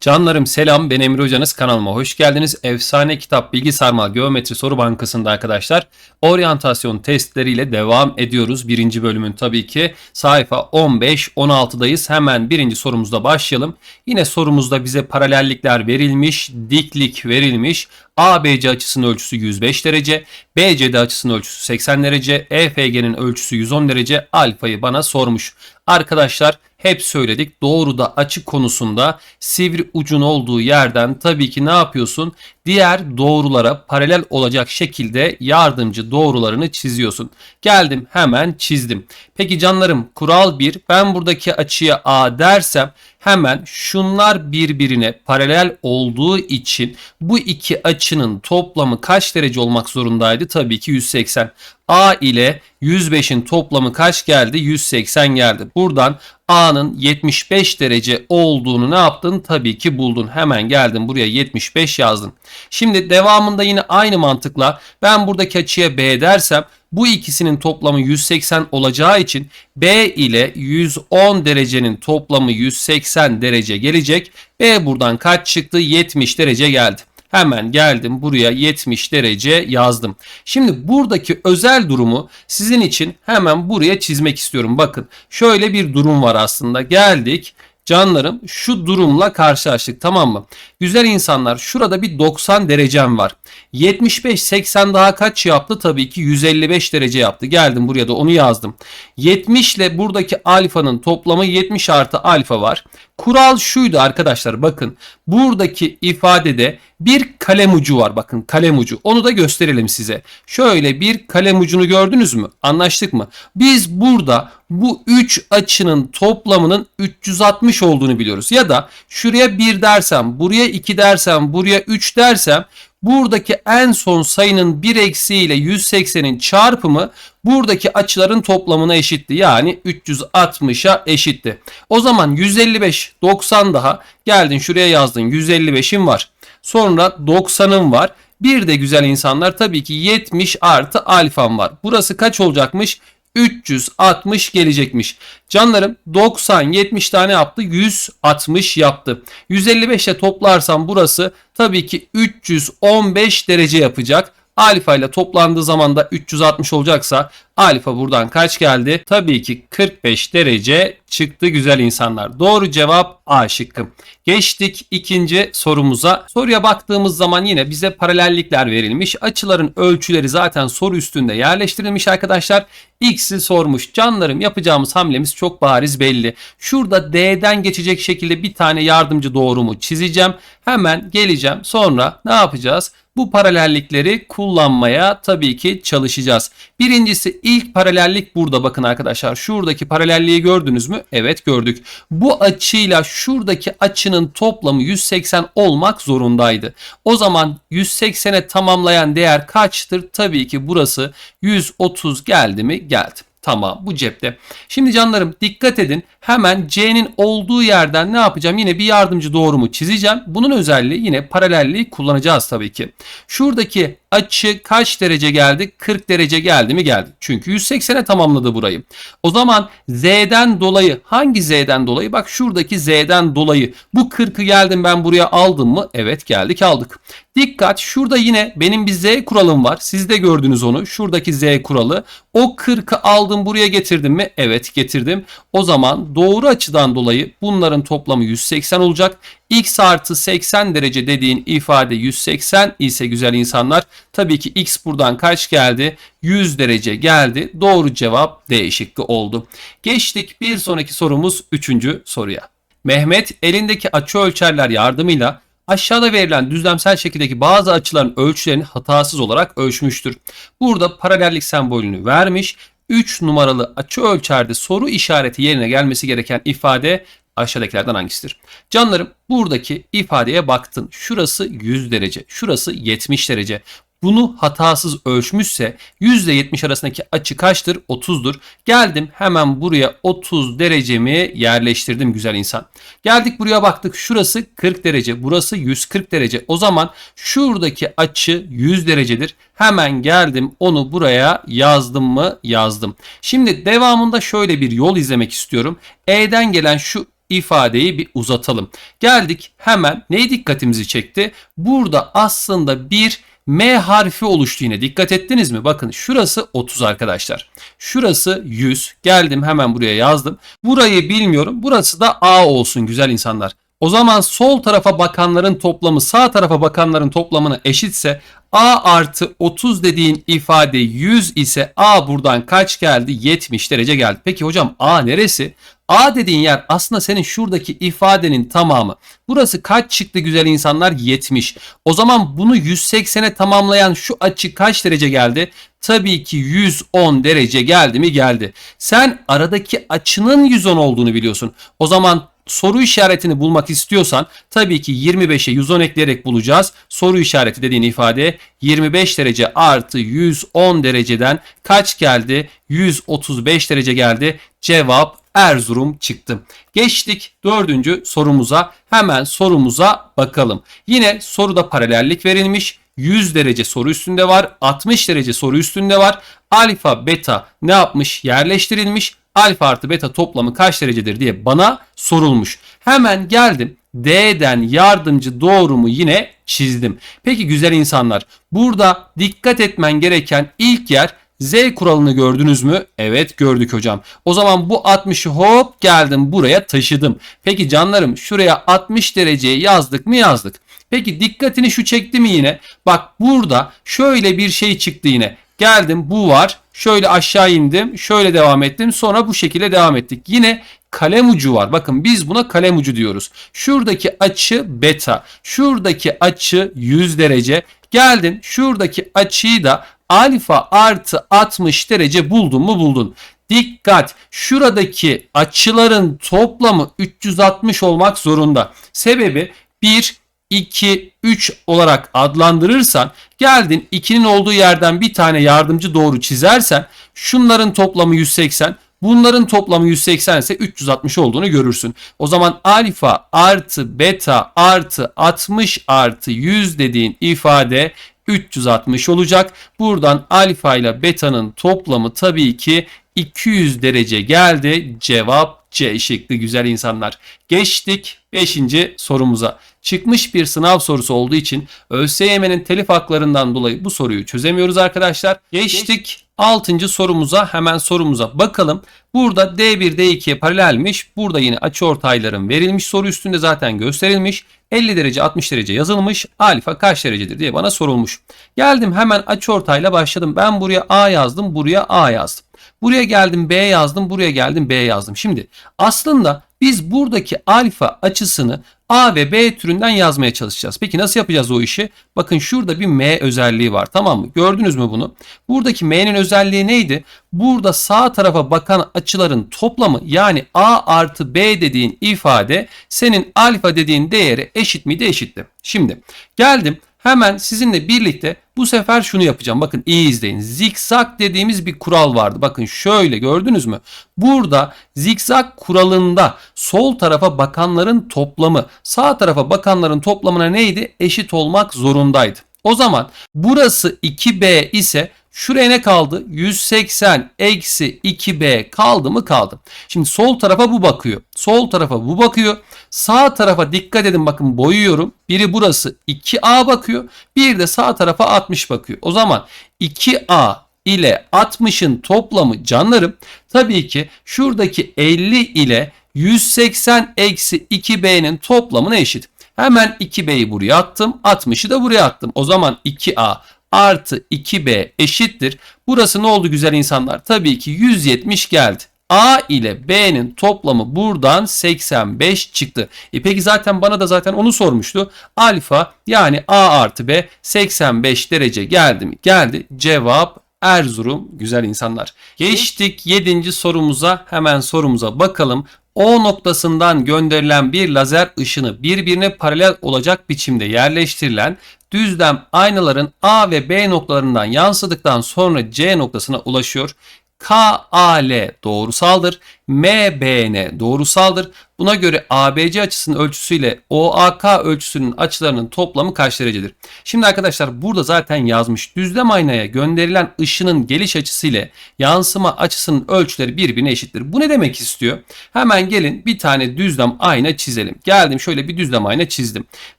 Canlarım selam ben Emre Hocanız kanalıma hoş geldiniz. Efsane kitap Bilgi Sarmal Geometri Soru Bankası'nda arkadaşlar oryantasyon testleriyle devam ediyoruz. Birinci bölümün tabii ki sayfa 15-16'dayız. Hemen birinci sorumuzda başlayalım. Yine sorumuzda bize paralellikler verilmiş, diklik verilmiş. ABC açısının ölçüsü 105 derece, BCD açısının ölçüsü 80 derece, EFG'nin ölçüsü 110 derece alfayı bana sormuş. Arkadaşlar hep söyledik doğruda açı konusunda sivri ucun olduğu yerden tabii ki ne yapıyorsun? Diğer doğrulara paralel olacak şekilde yardımcı doğrularını çiziyorsun. Geldim hemen çizdim. Peki canlarım kural 1 ben buradaki açıya A dersem hemen şunlar birbirine paralel olduğu için bu iki açının toplamı kaç derece olmak zorundaydı? Tabii ki 180. A ile 105'in toplamı kaç geldi? 180 geldi. Buradan A'nın 75 derece olduğunu ne yaptın? Tabii ki buldun. Hemen geldin buraya 75 yazdın. Şimdi devamında yine aynı mantıkla ben buradaki açıya B dersem bu ikisinin toplamı 180 olacağı için B ile 110 derecenin toplamı 180 derece gelecek. B buradan kaç çıktı? 70 derece geldi. Hemen geldim buraya 70 derece yazdım. Şimdi buradaki özel durumu sizin için hemen buraya çizmek istiyorum. Bakın şöyle bir durum var aslında. Geldik canlarım şu durumla karşılaştık tamam mı? Güzel insanlar şurada bir 90 derecem var. 75 80 daha kaç yaptı? Tabii ki 155 derece yaptı. Geldim buraya da onu yazdım. 70 ile buradaki alfanın toplamı 70 artı alfa var. Kural şuydu arkadaşlar bakın buradaki ifadede bir kalem ucu var bakın kalem ucu onu da gösterelim size. Şöyle bir kalem ucunu gördünüz mü? Anlaştık mı? Biz burada bu 3 açının toplamının 360 olduğunu biliyoruz. Ya da şuraya 1 dersem buraya 2 dersem buraya 3 dersem buradaki en son sayının 1 eksiğiyle 180'in çarpımı buradaki açıların toplamına eşitti. Yani 360'a eşitti. O zaman 155 90 daha geldin şuraya yazdın 155'in var. Sonra 90'ın var. Bir de güzel insanlar tabii ki 70 artı alfam var. Burası kaç olacakmış? 360 gelecekmiş. Canlarım 90 70 tane yaptı 160 yaptı. 155 ile toplarsam burası tabii ki 315 derece yapacak. Alfa ile toplandığı zaman da 360 olacaksa alfa buradan kaç geldi? Tabii ki 45 derece çıktı güzel insanlar. Doğru cevap A şıkkı. Geçtik ikinci sorumuza. Soruya baktığımız zaman yine bize paralellikler verilmiş. Açıların ölçüleri zaten soru üstünde yerleştirilmiş arkadaşlar. X'i sormuş. Canlarım yapacağımız hamlemiz çok bariz belli. Şurada D'den geçecek şekilde bir tane yardımcı doğrumu çizeceğim. Hemen geleceğim. Sonra ne yapacağız? Bu paralellikleri kullanmaya tabii ki çalışacağız. Birincisi ilk paralellik burada bakın arkadaşlar. Şuradaki paralelliği gördünüz mü? Evet gördük. Bu açıyla şuradaki açının toplamı 180 olmak zorundaydı. O zaman 180'e tamamlayan değer kaçtır? Tabii ki burası 130 geldi mi? Geldi. Tamam bu cepte. Şimdi canlarım dikkat edin. Hemen C'nin olduğu yerden ne yapacağım? Yine bir yardımcı doğrumu çizeceğim. Bunun özelliği yine paralelliği kullanacağız tabii ki. Şuradaki açı kaç derece geldi? 40 derece geldi mi? Geldi. Çünkü 180'e tamamladı burayı. O zaman Z'den dolayı hangi Z'den dolayı? Bak şuradaki Z'den dolayı bu 40'ı geldim ben buraya aldım mı? Evet geldik aldık. Dikkat şurada yine benim bir Z kuralım var. Siz de gördünüz onu. Şuradaki Z kuralı. O 40'ı aldım buraya getirdim mi? Evet getirdim. O zaman doğru açıdan dolayı bunların toplamı 180 olacak. X artı 80 derece dediğin ifade 180 ise güzel insanlar. Tabii ki X buradan kaç geldi? 100 derece geldi. Doğru cevap D şıkkı oldu. Geçtik bir sonraki sorumuz 3. soruya. Mehmet elindeki açı ölçerler yardımıyla aşağıda verilen düzlemsel şekildeki bazı açıların ölçülerini hatasız olarak ölçmüştür. Burada paralellik sembolünü vermiş. 3 numaralı açı ölçerde soru işareti yerine gelmesi gereken ifade aşağıdakilerden hangisidir? Canlarım buradaki ifadeye baktın. Şurası 100 derece, şurası 70 derece. Bunu hatasız ölçmüşse %70 arasındaki açı kaçtır? 30'dur. Geldim hemen buraya 30 derecemi yerleştirdim güzel insan. Geldik buraya baktık şurası 40 derece burası 140 derece. O zaman şuradaki açı 100 derecedir. Hemen geldim onu buraya yazdım mı? Yazdım. Şimdi devamında şöyle bir yol izlemek istiyorum. E'den gelen şu ifadeyi bir uzatalım. Geldik hemen neye dikkatimizi çekti? Burada aslında bir M harfi oluştu yine. Dikkat ettiniz mi? Bakın şurası 30 arkadaşlar. Şurası 100. Geldim hemen buraya yazdım. Burayı bilmiyorum. Burası da A olsun güzel insanlar. O zaman sol tarafa bakanların toplamı sağ tarafa bakanların toplamına eşitse A artı 30 dediğin ifade 100 ise A buradan kaç geldi? 70 derece geldi. Peki hocam A neresi? A dediğin yer aslında senin şuradaki ifadenin tamamı. Burası kaç çıktı güzel insanlar? 70. O zaman bunu 180'e tamamlayan şu açı kaç derece geldi? Tabii ki 110 derece geldi mi? Geldi. Sen aradaki açının 110 olduğunu biliyorsun. O zaman soru işaretini bulmak istiyorsan tabii ki 25'e 110 ekleyerek bulacağız. Soru işareti dediğin ifade 25 derece artı 110 dereceden kaç geldi? 135 derece geldi. Cevap Erzurum çıktı. Geçtik dördüncü sorumuza. Hemen sorumuza bakalım. Yine soruda paralellik verilmiş. 100 derece soru üstünde var. 60 derece soru üstünde var. Alfa, beta ne yapmış? Yerleştirilmiş. Alfa artı beta toplamı kaç derecedir diye bana sorulmuş. Hemen geldim. D'den yardımcı doğrumu yine çizdim. Peki güzel insanlar burada dikkat etmen gereken ilk yer Z kuralını gördünüz mü? Evet gördük hocam. O zaman bu 60'ı hop geldim buraya taşıdım. Peki canlarım şuraya 60 dereceyi yazdık mı yazdık. Peki dikkatini şu çekti mi yine? Bak burada şöyle bir şey çıktı yine. Geldim bu var. Şöyle aşağı indim. Şöyle devam ettim. Sonra bu şekilde devam ettik. Yine kalem ucu var. Bakın biz buna kalem ucu diyoruz. Şuradaki açı beta. Şuradaki açı 100 derece. Geldin şuradaki açıyı da alfa artı 60 derece buldun mu buldun. Dikkat şuradaki açıların toplamı 360 olmak zorunda. Sebebi 1, 2, 3 olarak adlandırırsan geldin 2'nin olduğu yerden bir tane yardımcı doğru çizersen şunların toplamı 180 Bunların toplamı 180 ise 360 olduğunu görürsün. O zaman alfa artı beta artı 60 artı 100 dediğin ifade 360 olacak. Buradan alfa ile beta'nın toplamı tabii ki 200 derece geldi. Cevap C şıkkı güzel insanlar. Geçtik 5. sorumuza. Çıkmış bir sınav sorusu olduğu için ÖSYM'nin telif haklarından dolayı bu soruyu çözemiyoruz arkadaşlar. Geçtik 6. sorumuza hemen sorumuza bakalım. Burada D1 D2'ye paralelmiş. Burada yine açıortayların verilmiş soru üstünde zaten gösterilmiş. 50 derece 60 derece yazılmış. Alfa kaç derecedir diye bana sorulmuş. Geldim hemen açıortayla başladım. Ben buraya A yazdım, buraya A yazdım. Buraya geldim B yazdım, buraya geldim B yazdım. Şimdi aslında biz buradaki alfa açısını A ve B türünden yazmaya çalışacağız. Peki nasıl yapacağız o işi? Bakın şurada bir M özelliği var tamam mı? Gördünüz mü bunu? Buradaki M'nin özelliği neydi? Burada sağ tarafa bakan açıların toplamı yani A artı B dediğin ifade senin alfa dediğin değeri eşit miydi? Eşitti. Şimdi geldim Hemen sizinle birlikte bu sefer şunu yapacağım. Bakın iyi izleyin. Zikzak dediğimiz bir kural vardı. Bakın şöyle gördünüz mü? Burada zikzak kuralında sol tarafa bakanların toplamı sağ tarafa bakanların toplamına neydi? Eşit olmak zorundaydı. O zaman burası 2B ise Şuraya ne kaldı? 180 eksi 2b kaldı mı kaldı. Şimdi sol tarafa bu bakıyor. Sol tarafa bu bakıyor. Sağ tarafa dikkat edin bakın boyuyorum. Biri burası 2a bakıyor. Bir de sağ tarafa 60 bakıyor. O zaman 2a ile 60'ın toplamı canlarım tabii ki şuradaki 50 ile 180 eksi 2b'nin toplamına eşit. Hemen 2b'yi buraya attım. 60'ı da buraya attım. O zaman 2a artı 2b eşittir. Burası ne oldu güzel insanlar? Tabii ki 170 geldi. A ile B'nin toplamı buradan 85 çıktı. E peki zaten bana da zaten onu sormuştu. Alfa yani A artı B 85 derece geldi mi? Geldi. Cevap Erzurum güzel insanlar. Geçtik 7. sorumuza hemen sorumuza bakalım. O noktasından gönderilen bir lazer ışını birbirine paralel olacak biçimde yerleştirilen düzlem aynaların A ve B noktalarından yansıdıktan sonra C noktasına ulaşıyor. KAL doğrusaldır. MBN doğrusaldır. Buna göre ABC açısının ölçüsüyle OAK ölçüsünün açılarının toplamı kaç derecedir? Şimdi arkadaşlar burada zaten yazmış. Düzlem aynaya gönderilen ışının geliş açısı ile yansıma açısının ölçüleri birbirine eşittir. Bu ne demek istiyor? Hemen gelin bir tane düzlem ayna çizelim. Geldim şöyle bir düzlem ayna çizdim.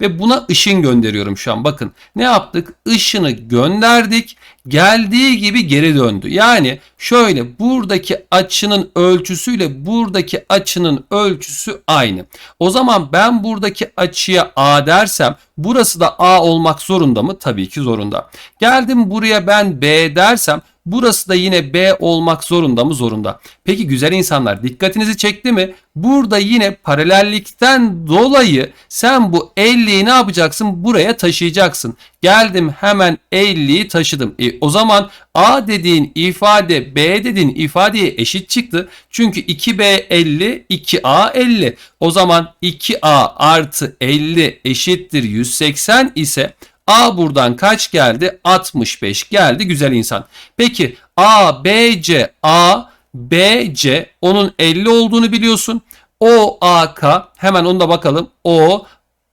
Ve buna ışın gönderiyorum şu an. Bakın ne yaptık? Işını gönderdik. Geldiği gibi geri döndü. Yani şöyle buradaki açının ölçüsüyle buradaki açının ölçüsü aynı. O zaman ben buradaki açıya A dersem burası da A olmak zorunda mı? Tabii ki zorunda. Geldim buraya ben B dersem Burası da yine B olmak zorunda mı? Zorunda. Peki güzel insanlar dikkatinizi çekti mi? Burada yine paralellikten dolayı sen bu 50'yi ne yapacaksın? Buraya taşıyacaksın. Geldim hemen 50'yi taşıdım. E, o zaman A dediğin ifade B dediğin ifadeye eşit çıktı. Çünkü 2B 50, 2A 50. O zaman 2A artı 50 eşittir 180 ise A buradan kaç geldi? 65 geldi güzel insan. Peki A, B, C, A, B, C onun 50 olduğunu biliyorsun. O, A, K hemen onu da bakalım. O,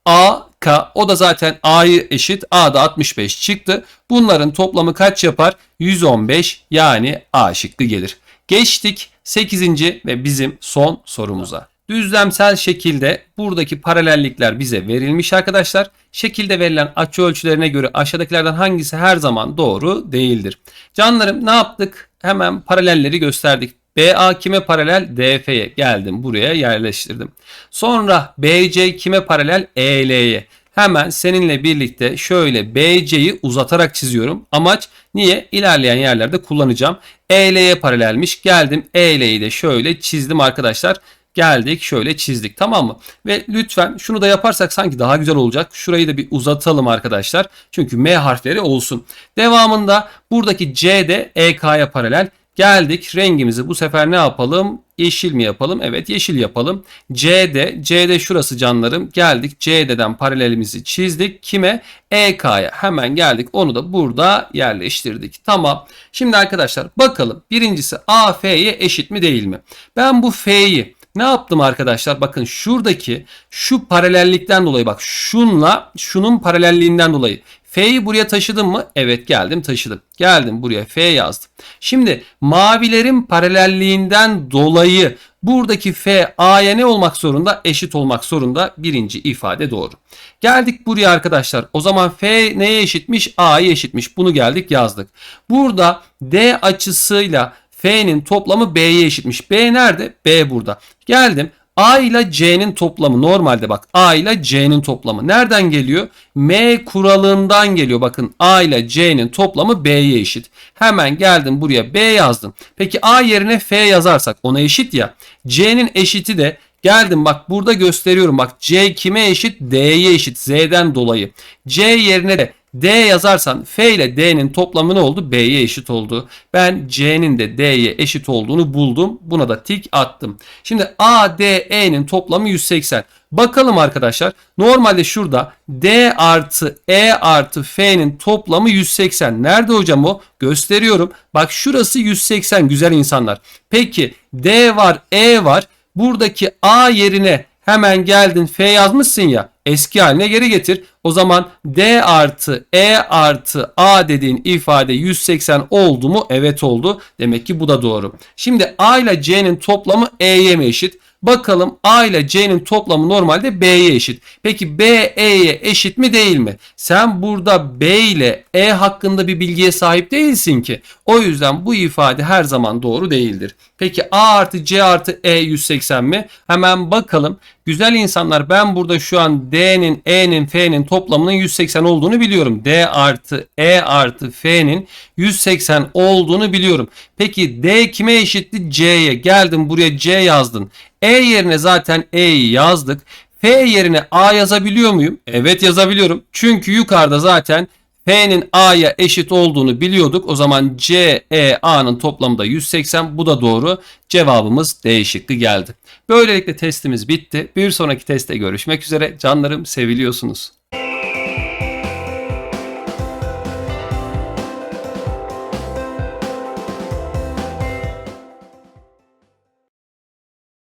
A, K o da zaten A'yı eşit. A da 65 çıktı. Bunların toplamı kaç yapar? 115 yani A şıkkı gelir. Geçtik 8. ve bizim son sorumuza. Düzlemsel şekilde buradaki paralellikler bize verilmiş arkadaşlar. Şekilde verilen açı ölçülerine göre aşağıdakilerden hangisi her zaman doğru değildir? Canlarım ne yaptık? Hemen paralelleri gösterdik. BA kime paralel? DF'ye geldim. Buraya yerleştirdim. Sonra BC kime paralel? EL'ye. Hemen seninle birlikte şöyle BC'yi uzatarak çiziyorum. Amaç niye? İlerleyen yerlerde kullanacağım. EL'ye paralelmiş. Geldim EL'yi de şöyle çizdim arkadaşlar geldik şöyle çizdik tamam mı? Ve lütfen şunu da yaparsak sanki daha güzel olacak. Şurayı da bir uzatalım arkadaşlar. Çünkü M harfleri olsun. Devamında buradaki C de EK'ya paralel. Geldik rengimizi bu sefer ne yapalım? Yeşil mi yapalım? Evet yeşil yapalım. C'de, C'de şurası canlarım. Geldik C'den paralelimizi çizdik. Kime? EK'ya hemen geldik. Onu da burada yerleştirdik. Tamam. Şimdi arkadaşlar bakalım. Birincisi A, F'ye eşit mi değil mi? Ben bu F'yi ne yaptım arkadaşlar? Bakın şuradaki şu paralellikten dolayı bak şunla şunun paralelliğinden dolayı F'yi buraya taşıdım mı? Evet geldim taşıdım. Geldim buraya F yazdım. Şimdi mavilerin paralelliğinden dolayı buradaki F A'ya ne olmak zorunda? Eşit olmak zorunda. Birinci ifade doğru. Geldik buraya arkadaşlar. O zaman F neye eşitmiş? A'ya eşitmiş. Bunu geldik yazdık. Burada D açısıyla F'nin toplamı B'ye eşitmiş. B nerede? B burada. Geldim. A ile C'nin toplamı normalde bak A ile C'nin toplamı nereden geliyor? M kuralından geliyor. Bakın A ile C'nin toplamı B'ye eşit. Hemen geldim buraya B yazdım. Peki A yerine F yazarsak ona eşit ya. C'nin eşiti de Geldim bak burada gösteriyorum. Bak C kime eşit? D'ye eşit. Z'den dolayı. C yerine de D yazarsan F ile D'nin toplamı ne oldu? B'ye eşit oldu. Ben C'nin de D'ye eşit olduğunu buldum. Buna da tik attım. Şimdi A, D, E'nin toplamı 180. Bakalım arkadaşlar. Normalde şurada D artı E artı F'nin toplamı 180. Nerede hocam o? Gösteriyorum. Bak şurası 180 güzel insanlar. Peki D var E var. Buradaki A yerine hemen geldin F yazmışsın ya eski haline geri getir. O zaman D artı E artı A dediğin ifade 180 oldu mu? Evet oldu. Demek ki bu da doğru. Şimdi A ile C'nin toplamı E'ye mi eşit? Bakalım A ile C'nin toplamı normalde B'ye eşit. Peki B E'ye eşit mi değil mi? Sen burada B ile E hakkında bir bilgiye sahip değilsin ki. O yüzden bu ifade her zaman doğru değildir. Peki A artı C artı E 180 mi? Hemen bakalım. Güzel insanlar ben burada şu an D'nin, E'nin, F'nin toplamının 180 olduğunu biliyorum. D artı E artı F'nin 180 olduğunu biliyorum. Peki D kime eşitti? C'ye. Geldim buraya C yazdın. E yerine zaten E'yi yazdık. F yerine A yazabiliyor muyum? Evet yazabiliyorum. Çünkü yukarıda zaten P'nin A'ya eşit olduğunu biliyorduk. O zaman C, E, A'nın toplamı da 180. Bu da doğru. Cevabımız D şıkkı geldi. Böylelikle testimiz bitti. Bir sonraki testte görüşmek üzere. Canlarım seviliyorsunuz.